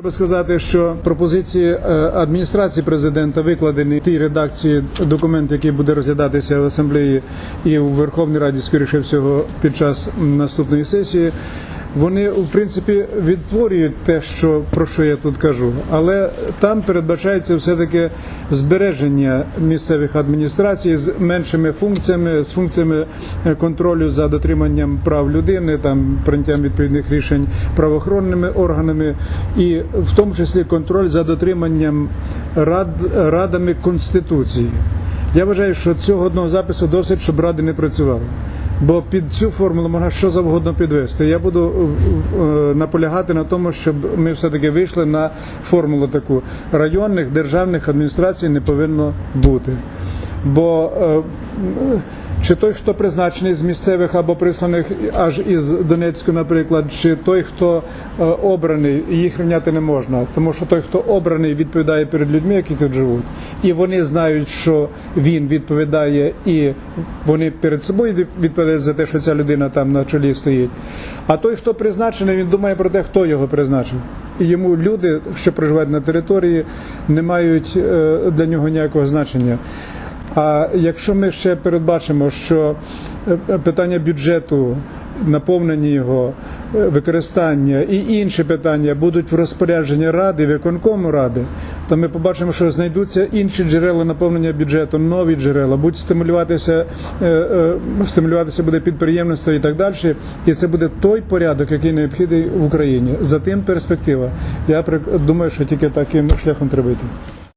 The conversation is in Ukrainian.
Треба сказати, що пропозиції е, адміністрації президента викладені в тій редакції документ, який буде розглядатися в асамблеї і в Верховній Раді, скоріше всього, під час наступної сесії. Вони в принципі відтворюють те, що про що я тут кажу, але там передбачається все таки збереження місцевих адміністрацій з меншими функціями, з функціями е, контролю за дотриманням прав людини, там прийняттям відповідних рішень правоохоронними органами, і в тому числі контроль за дотриманням рад радами конституції. Я вважаю, що цього одного запису досить, щоб ради не працювали. Бо під цю формулу можна що завгодно підвести. Я буду е, е, наполягати на тому, щоб ми все-таки вийшли на формулу таку. Районних державних адміністрацій не повинно бути. Бо е, чи той, хто призначений з місцевих або присланих аж із Донецьку, наприклад, чи той, хто е, обраний, їх рівняти не можна, тому що той, хто обраний, відповідає перед людьми, які тут живуть, і вони знають, що він відповідає, і вони перед собою відповідають за те, що ця людина там на чолі стоїть. А той, хто призначений, він думає про те, хто його призначив. І йому люди, що проживають на території, не мають е, для нього ніякого значення. А якщо ми ще передбачимо, що е, питання бюджету, наповнення його, е, використання і інші питання будуть в розпорядженні ради, виконкому ради, то ми побачимо, що знайдуться інші джерела наповнення бюджету, нові джерела, будуть стимулюватися, е, е, стимулюватися буде підприємництво і так далі. І це буде той порядок, який необхідний в Україні. За тим перспектива. Я думаю, що тільки таким шляхом треба йти.